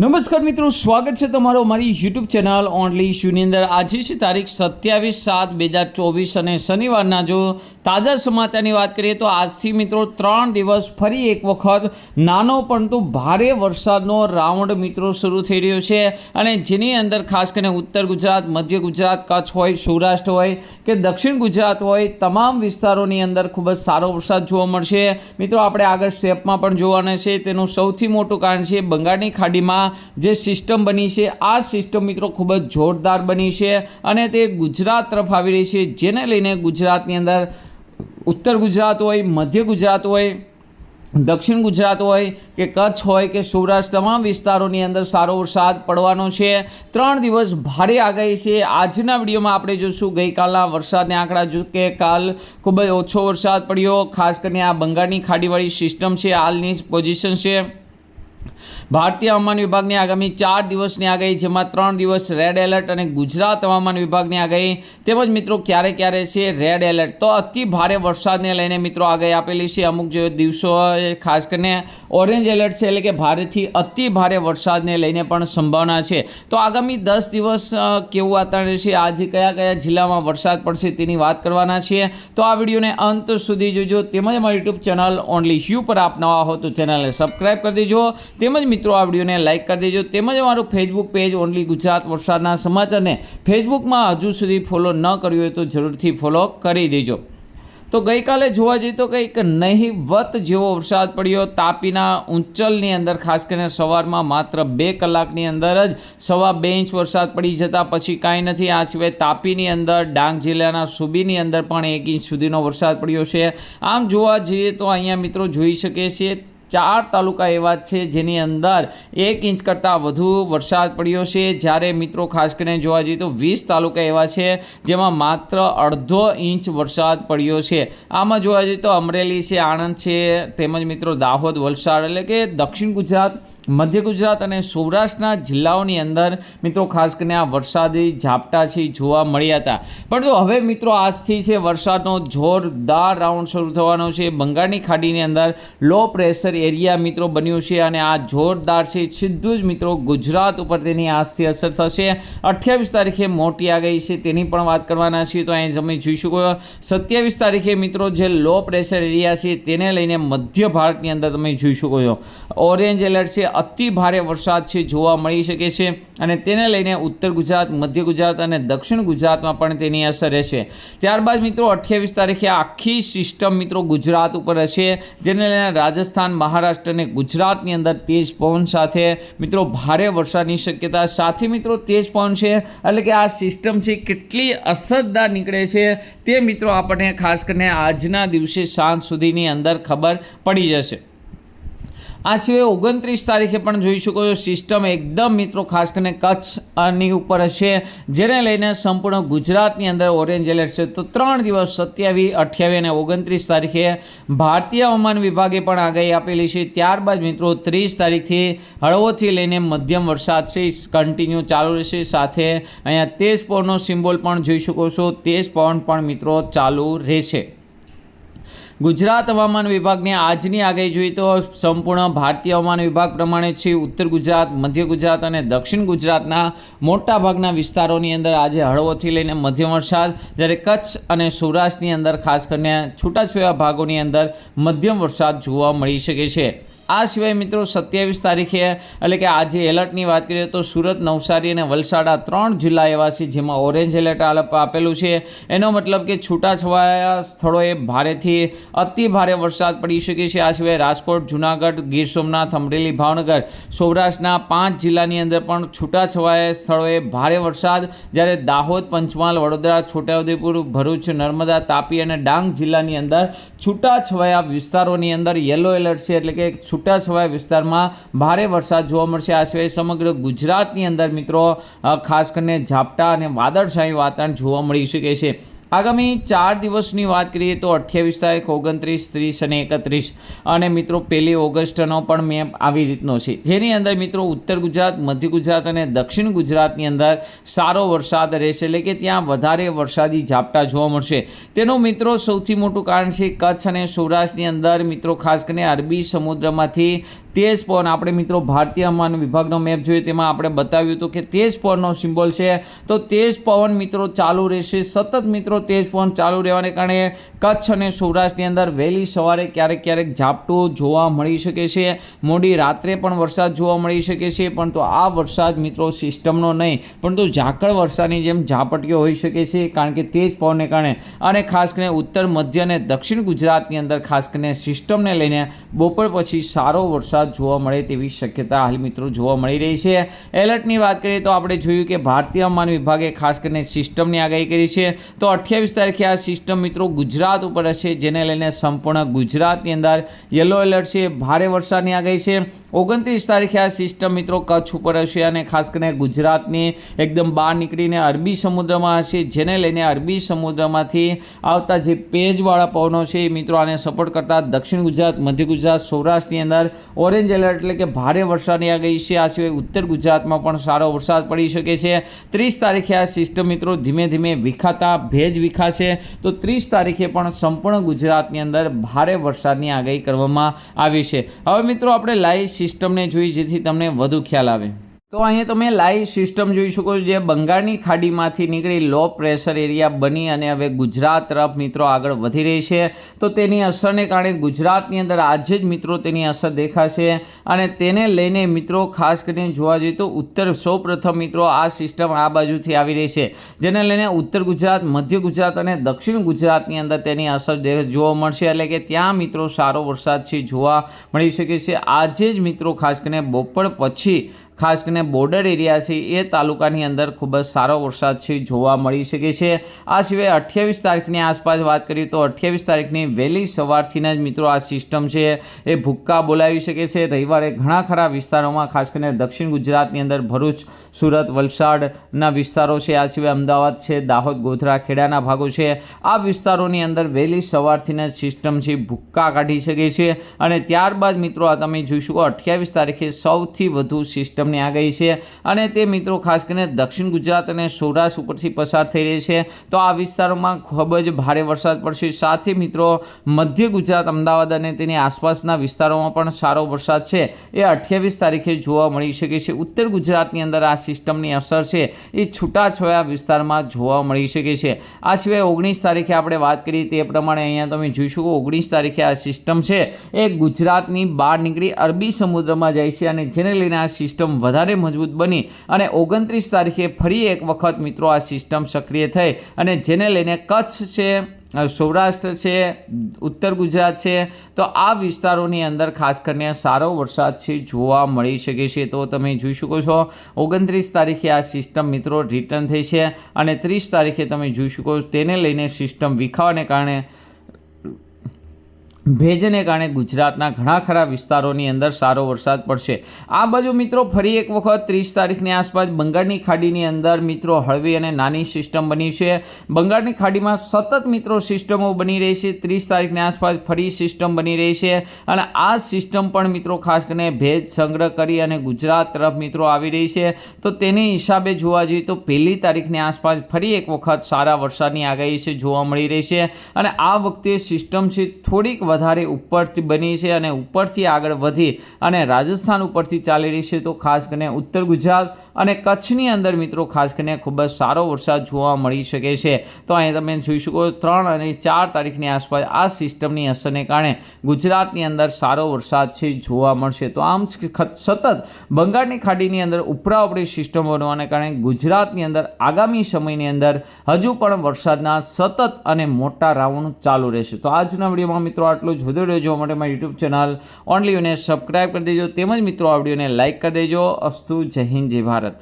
નમસ્કાર મિત્રો, સ્વાગત છે તમારો મારી યુટ્યુબ ચેનલ ઓનલી ઇશ્યુની અંદર. આજે છે તારીખ સત્યાવીસ સાત બે હજાર ચોવીસ અને શનિવારના જો તાજા સમાચારની વાત કરીએ તો આજથી મિત્રો ત્રણ દિવસ ફરી એક વખત નાનો પરંતુ ભારે વરસાદનો રાઉન્ડ મિત્રો શરૂ થઈ રહ્યો છે. અને જેની અંદર ખાસ કરીને ઉત્તર ગુજરાત, મધ્ય ગુજરાત, કચ્છ હોય, સૌરાષ્ટ્ર હોય કે દક્ષિણ ગુજરાત હોય, તમામ વિસ્તારોની અંદર ખૂબ જ સારો વરસાદ જોવા મળશે. મિત્રો, આપણે આગળ સ્ટેપમાં પણ જોવાના છે. તેનું સૌથી મોટું કારણ છે બંગાળની ખાડીમાં જે સિસ્ટમ બની છે, આ સિસ્ટમ મિત્રો ખૂબ જ જોરદાર બની છે અને તે ગુજરાત તરફ આવી રહી છે, જેને લઈને ગુજરાતની અંદર ઉત્તર ગુજરાત હોય, મધ્ય ગુજરાત હોય, દક્ષિણ ગુજરાત હોય, કે કચ્છ હોય, કે સૌરાષ્ટ્ર, તમામ વિસ્તારોની અંદર સારો વરસાદ પડવાનો છે. ત્રણ દિવસ ભારે આગાહી છે. આજના વિડીયોમાં આપણે જોઈશું ગઈકાલના વરસાદને આંકડા, જો કે કાલ ખૂબ જ ઓછો વરસાદ પડ્યો. ખાસ કરીને આ બંગાળની ખાડીવાળી સિસ્ટમ છે, હાલની પોઝિશન છે. ભારતીય હવામાન વિભાગની આગામી ચાર દિવસની આગાહી, જેમાં ત્રણ દિવસ રેડ એલર્ટ અને ગુજરાત હવામાન વિભાગની આગાહી. તેમજ મિત્રો, ક્યારે ક્યારે છે રેડ એલર્ટ તો અતિ ભારે વરસાદને લઈને મિત્રો આગાહી આપેલી છે. અમુક જે દિવસો ખાસ કરીને ઓરેન્જ એલર્ટ છે, એટલે કે ભારેથી અતિ ભારે વરસાદને લઈને પણ સંભાવના છે. તો આગામી દસ દિવસ કેવું વાતાવરણ છે આજે કયા કયા જિલ્લામાં વરસાદ પડશે તેની વાત કરવાના છીએ. તો આ વિડીયોને અંત સુધી જોજો. તેમજ અમારી યુટ્યુબ ચેનલ ઓનલી યુ પર આપ નવા હો તો ચેનલને સબસ્ક્રાઈબ કરી દેજો. તેમજ મિત્રો આ વિડીયોને લાઇક કરી દેજો. તેમજ અમારું ફેસબુક પેજ ઓનલી ગુજરાત વરસાદના સમાચારને ફેસબુકમાં હજુ સુધી ફોલો ન કર્યું હોય તો જરૂરથી ફોલો કરી દેજો. તો ગઈકાલે જોવા જઈએ તો કંઈક નહીવત જેવો વરસાદ પડ્યો. તાપીના ઉંચલની અંદર, ખાસ કરીને સવારમાં માત્ર બે કલાકની અંદર જ સવા બે ઇંચ વરસાદ પડી જતા. પછી કાંઈ નથી, આ સિવાય તાપીની અંદર, ડાંગ જિલ્લાના સુબીની અંદર પણ એક ઇંચ સુધીનો વરસાદ પડ્યો છે. આમ જોવા જઈએ તો અહીંયા મિત્રો જોઈ શકીએ છીએ ચાર તાલુકા એવા છે જેની અંદર એક ઇંચ કરતાં વધુ વરસાદ પડ્યો છે. જ્યારે મિત્રો ખાસ કરીને જોવા જઈએ તો વીસ તાલુકા એવા છે જેમાં માત્ર અડધો ઇંચ વરસાદ પડ્યો છે. આમાં જોવા જઈએ તો અમરેલી છે, આણંદ છે, તેમજ મિત્રો દાહોદ, વલસાડ એટલે કે દક્ષિણ ગુજરાત મધ્ય ગુજરાત અને સૌરાષ્ટ્રના જિલ્લાઓની અંદર મિત્રો ખાસ કરીને આ વરસાદી ઝાપટા છે જોવા મળ્યા હતા. પરંતુ હવે મિત્રો આજથી છે વરસાદનો જોરદાર રાઉન્ડ શરૂ થવાનો છે. બંગાળની ખાડીની અંદર લો પ્રેશર એરિયા મિત્રો બન્યું છે અને આ જોરદાર છે, સીધું જ મિત્રો ગુજરાત ઉપર તેની આજથી અસર થશે. અઠ્યાવીસ તારીખે મોટી આ ગઈ છે, તેની પણ વાત કરવાના છીએ તો અહીં તમે જોઈ શકો સત્યાવીસ તારીખે મિત્રો જે લો પ્રેશર એરિયા છે, તેને લઈને મધ્ય ભારતની અંદર તમે જોઈ શકો છો. ઓરેન્જ એલર્ટ છે અતિ ભારે વરસાદ છે, જોવા મળી શકે છે અને તેને લઈને ઉત્તર ગુજરાત, મધ્ય ગુજરાત અને દક્ષિણ ગુજરાતમાં પણ તેની અસર રહેશે. ત્યારબાદ મિત્રો, અઠ્યાવીસ તારીખે આખી સિસ્ટમ મિત્રો ગુજરાત ઉપર હશે, જેને લઈને રાજસ્થાન, મહારાષ્ટ્ર અને ગુજરાતની અંદર તેજ પવન સાથે મિત્રો ભારે વરસાદની શક્યતા. સાથે મિત્રો, તેજ પવન છે, એટલે કે આ સિસ્ટમ છે, કેટલી અસરદાર નીકળે છે તે મિત્રો આપણને ખાસ કરીને આજના દિવસે સાંજ સુધીની અંદર ખબર પડી જશે. આ સિવાય ઓગણત્રીસ તારીખે પણ જોઈ શકો છો, સિસ્ટમ એકદમ મિત્રો ખાસ કરીને કચ્છની ઉપર હશે જેને લઈને સંપૂર્ણ ગુજરાતની અંદર ઓરેન્જ એલર્ટ છે. તો ત્રણ દિવસ સત્યાવીસ અઠ્યાવીસ અને ઓગણત્રીસ તારીખે ભારતીય હવામાન વિભાગે પણ આગાહી આપેલી છે. ત્યારબાદ મિત્રો ત્રીસ તારીખથી હળવોથી લઈને મધ્યમ વરસાદ છે કન્ટિન્યુ ચાલુ રહેશે. સાથે અહીંયા તેજ પવનનો સિમ્બોલ પણ જોઈ શકો છો. તેજ પવન પણ મિત્રો ચાલુ રહેશે. ગુજરાત હવામાન વિભાગની આજની આગાહી જોઈએ તો સંપૂર્ણ ભારતીય હવામાન વિભાગ પ્રમાણે છે ઉત્તર ગુજરાત, મધ્ય ગુજરાત અને દક્ષિણ ગુજરાતના મોટાભાગના વિસ્તારોની અંદર આજે હળવોથી લઈને મધ્યમ વરસાદ, જ્યારે કચ્છ અને સૌરાષ્ટ્રની અંદર ખાસ કરીને છૂટાછવાયા ભાગોની અંદર મધ્યમ વરસાદ જોવા મળી શકે છે. આ સિવાય મિત્રો સત્યાવીસ તારીખે, એટલે કે આજે એલર્ટની વાત કરીએ તો સુરત, નવસારી અને વલસાડ આ ત્રણ જિલ્લા એવા છે જેમાં ઓરેન્જ એલર્ટ આપ- આપેલું છે. એનો મતલબ કે છૂટાછવાયા સ્થળોએ ભારેથી અતિ ભારે વરસાદ પડી શકે છે. આ સિવાય રાજકોટ, જુનાગઢ, ગીર સોમનાથ, અમરેલી, ભાવનગર, સૌરાષ્ટ્રના પાંચ જિલ્લાની અંદર પણ છૂટાછવાયા સ્થળોએ ભારે વરસાદ. જ્યારે દાહોદ, પંચમહાલ, વડોદરા, છોટાઉદેપુર, ભરૂચ, નર્મદા, તાપી અને ડાંગ જિલ્લાની અંદર છૂટાછવાયા વિસ્તારોની અંદર યલો એલર્ટ છે. એટલે કે છૂટાછવાયા વિસ્તારમાં ભારે વરસાદ જોવા મળશે. આ સિવાય સમગ્ર ગુજરાતની અંદર મિત્રો ખાસ કરીને ઝાપટા અને વાદળછાયું વાતાવરણ જોવા મળી શકે છે. આગામી ચાર દિવસની વાત કરીએ તો અઠ્યાવીસ તારીખ, ઓગણત્રીસ, ત્રીસ અને એકત્રીસ. અને મિત્રો, પહેલી ઓગસ્ટનો પણ મેપ આવી રીતનો છે. જેની અંદર મિત્રો, ઉત્તર ગુજરાત, મધ્ય ગુજરાત અને દક્ષિણ ગુજરાતની અંદર સારો વરસાદ રહેશે. એટલે કે ત્યાં વધારે વરસાદી ઝાપટા જોવા મળશે. તેનું મિત્રો, સૌથી મોટું કારણ છે કચ્છ અને સૌરાષ્ટ્રની અંદર મિત્રો, ખાસ કરીને અરબી સમુદ્રમાંથી તેજ પવન. આપણે મિત્રો, ભારતીય હવામાન વિભાગનો મેપ જોઈએ, તેમાં આપણે બતાવ્યું હતું કે તેજ પવનનો સિમ્બોલ છે. તો તેજ પવન મિત્રો ચાલુ રહેશે. સતત મિત્રો તેજ પવન ચાલુ રહેવાને કારણે કચ્છ અને સૌરાષ્ટ્રની અંદર વહેલી સવારે ક્યારેક ક્યારેક ઝાપટું જોવા મળી શકે છે. મોડી રાત્રે પણ વરસાદ જોવા મળી શકે છે, પરંતુ આ વરસાદ મિત્રો સિસ્ટમનો નહીં, પરંતુ ઝાકળ વરસાદની જેમ ઝાપટીઓ હોઈ શકે છે, કારણ કે તેજ પવનને કારણે અને ખાસ કરીને ઉત્તર, મધ્ય અને દક્ષિણ ગુજરાતની અંદર ખાસ કરીને સિસ્ટમને લઈને બપોર પછી સારો વરસાદ જોવા મળે તેવી શક્યતા હાલ મિત્રો જોવા મળી રહી છે. એલર્ટની વાત કરીએ તો આપણે જોયું કે ભારતીય હવામાન વિભાગે ખાસ કરીને સિસ્ટમની આગાહી કરી છે. તો અઠ્યાવીસ તારીખે આ સિસ્ટમ મિત્રો ગુજરાત ઉપર હશે, જેને લઈને સંપૂર્ણ ગુજરાતની અંદર યલો એલર્ટ છે, ભારે વરસાદની આગાહી છે. ઓગણત્રીસ તારીખે આ સિસ્ટમ મિત્રો કચ્છ ઉપર હશે અને ખાસ કરીને ગુજરાતની એકદમ બહાર નીકળીને અરબી સમુદ્રમાં હશે, જેને લઈને અરબી સમુદ્રમાંથી આવતા જે પેજવાળા પવનો છે એ મિત્રો આને સપોર્ટ કરતા દક્ષિણ ગુજરાત, મધ્ય ગુજરાત, સૌરાષ્ટ્રની અંદર ઓરેન્જ એલર્ટ એટલે કે ભારે વરસાદની આગાહી છે. આ સિવાય ઉત્તર ગુજરાતમાં પણ સારો વરસાદ પડી શકે છે. ત્રીસ તારીખે આ સિસ્ટમ મિત્રો ધીમે ધીમે વિખાતા ભેજ વિખાશે. તો ત્રીસ તારીખે પણ સંપૂર્ણ ગુજરાતની અંદર ભારે વરસાદની આગાહી કરવામાં આવી છે. હવે મિત્રો, આપણે લાઈવ સિસ્ટમને જોઈએ જેથી તમને વધુ ખ્યાલ આવે. તો અહીંયા તમે લાઈવ સિસ્ટમ જોઈ શકો છો, જે બંગાળની ખાડીમાંથી નીકળી લો પ્રેશર એરિયા બની અને હવે ગુજરાત તરફ મિત્રો આગળ વધી રહી છે. તો તેની અસરને કારણે ગુજરાતની અંદર આજે જ મિત્રો તેની અસર દેખાશે અને તેને લઈને મિત્રો ખાસ કરીને જોવા જઈએ તો ઉત્તર સૌપ્રથમ મિત્રો આ સિસ્ટમ આ બાજુથી આવી રહી છે, જેને લઈને ઉત્તર ગુજરાત, મધ્ય ગુજરાત અને દક્ષિણ ગુજરાતની અંદર તેની અસર જોવા મળશે. એટલે કે ત્યાં મિત્રો સારો વરસાદ છે, જોવા મળી શકે છે. આજે જ મિત્રો ખાસ કરીને બપોર પછી ખાસ કરીને બોર્ડર એરિયા છે, એ તાલુકાની અંદર ખૂબ જ સારો વરસાદ છે, જોવા મળી શકે છે. આ સિવાય અઠ્યાવીસ તારીખની આસપાસ વાત કરીએ તો અઠ્યાવીસ તારીખની વહેલી સવારથી જ મિત્રો આ સિસ્ટમ છે, એ ભૂક્કા બોલાવી શકે છે. રવિવારે ઘણા ખરા વિસ્તારોમાં, ખાસ કરીને દક્ષિણ ગુજરાતની અંદર ભરૂચ, સુરત, વલસાડના વિસ્તારો છે. આ સિવાય અમદાવાદ છે, દાહોદ, ગોધરા, ખેડાના ભાગો છે. આ વિસ્તારોની અંદર વહેલી સવારથી જ સિસ્ટમ છે, ભૂક્કા કાઢી શકે છે. અને ત્યારબાદ મિત્રો આ તમે જોઈશું અઠ્યાવીસ તારીખે સૌથી વધુ સિસ્ટમની ગઈ છે અને તે મિત્રો ખાસ કરીને દક્ષિણ ગુજરાત અને સૌરાષ્ટ્ર ઉપરથી પસાર થઈ રહી છે. તો આ વિસ્તારોમાં ખૂબ જ ભારે વરસાદ પડશે. સાથે મિત્રો, મધ્ય ગુજરાત, અમદાવાદ અને તેની આસપાસના વિસ્તારોમાં પણ સારો વરસાદ છે. એ અઠ્યાવીસ તારીખે જોવા મળી શકે છે. ઉત્તર ગુજરાતની અંદર આ સિસ્ટમની અસર છે. એ છૂટાછવાયા વિસ્તારમાં જોવા મળી શકે છે. આ સિવાય ઓગણીસ તારીખે આપણે વાત કરી તે પ્રમાણે અહીંયા તમે જોઈ શકો ઓગણીસ તારીખે આ સિસ્ટમ છે. એ ગુજરાતની બહાર નીકળી અરબી સમુદ્રમાં જાય છે અને જેને લઈને આ સિસ્ટમ વધારે મજબૂત બની અને ઓગણત્રીસ તારીખે ફરી એક વખત મિત્રો આ સિસ્ટમ સક્રિય થઈ અને જેને લઈને કચ્છ છે સૌરાષ્ટ્ર છે, ઉત્તર ગુજરાત છે, તો આ વિસ્તારોની અંદર ખાસ કરીને સારો વરસાદ છે, જોવા મળી શકે છે. તો તમે જોઈ શકો છો, ઓગણત્રીસ તારીખે આ સિસ્ટમ મિત્રો રિટર્ન થઈ છે અને ત્રીસ તારીખે તમે જોઈ શકો તેને લઈને સિસ્ટમ વિખાવાને કારણે ભેજને કારણે ગુજરાતના ઘણા ખરા વિસ્તારોની અંદર સારો વરસાદ પડશે. આ બાજુ મિત્રો ફરી એક વખત ત્રીસ તારીખની આસપાસ બંગાળની ખાડીની અંદર મિત્રો હળવી અને નાની સિસ્ટમ બની છે. બંગાળની ખાડીમાં સતત મિત્રો સિસ્ટમો બની રહી છે. ત્રીસ તારીખની આસપાસ ફરી સિસ્ટમ બની રહી છે અને આ સિસ્ટમ પણ મિત્રો ખાસ કરીને ભેજ સંગ્રહ કરી અને ગુજરાત તરફ મિત્રો આવી રહી છે. તો તેની હિસાબે જોવા જઈએ તો પહેલી તારીખની આસપાસ ફરી એક વખત સારા વરસાદની આગાહી છે, જોવા મળી રહી છે અને આ વખતે સિસ્ટમ છે થોડીક વધારે ઉપરથી બની છે અને ઉપરથી આગળ વધી અને રાજસ્થાન ઉપરથી ચાલી રહી છે તો ખાસ કરીને ઉત્તર ગુજરાત અને કચ્છની અંદર મિત્રો ખાસ કરીને ખૂબ જ સારો વરસાદ જોવા મળી શકે છે. તો અહીં તમે જોઈ શકો ત્રણ અને ચાર તારીખની આસપાસ આ સિસ્ટમની અસરને કારણે ગુજરાતની અંદર સારો વરસાદ છે જોવા મળશે. તો આમ સતત બંગાળની ખાડીની અંદર ઉપરાઉપરી સિસ્ટમ બનવાને કારણે ગુજરાતની અંદર આગામી સમયની અંદર હજુ પણ વરસાદના સતત અને મોટા રાઉન્ડ ચાલુ રહેશે. તો આજના વિડીયોમાં મિત્રો આટલું જ વધુ રહેજો માટે મારી યુટ્યુબ ચેનલ ઓનલી યુને સબસ્ક્રાઈબ કરી દેજો. તેમજ મિત્રો, આ વિડીયોને લાઇક કરી દેજો. અસ્તુ, જય હિન્દ, જય ભારત.